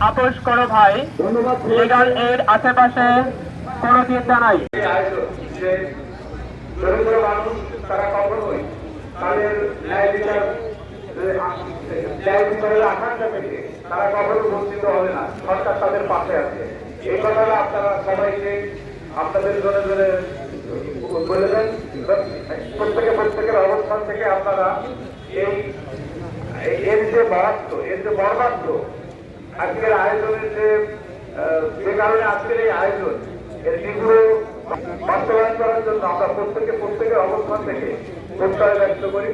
আপোষ করো ভাই লিগাল এর আশেপাশে কোনো চিন্তা নাই তারা তাদের কখনো বঞ্চিত হবে না সরকার পাশে আছে এই কথাটা আপনারা সবাইকে আপনাদের জন্য জন্য বলে দেন প্রত্যেকে প্রত্যেকের অবস্থান থেকে আপনারা এই এই- এর যে বরাদ্দ এর যে বরবাদ্য আজকের আয়োজনের যে যে কারণে আজকের এই আয়োজন, এর বাস্তবায়ন করার জন্য আমরা প্রত্যেকে প্রত্যেকের অবস্থান থেকে প্রত্যয় ব্যক্ত করি।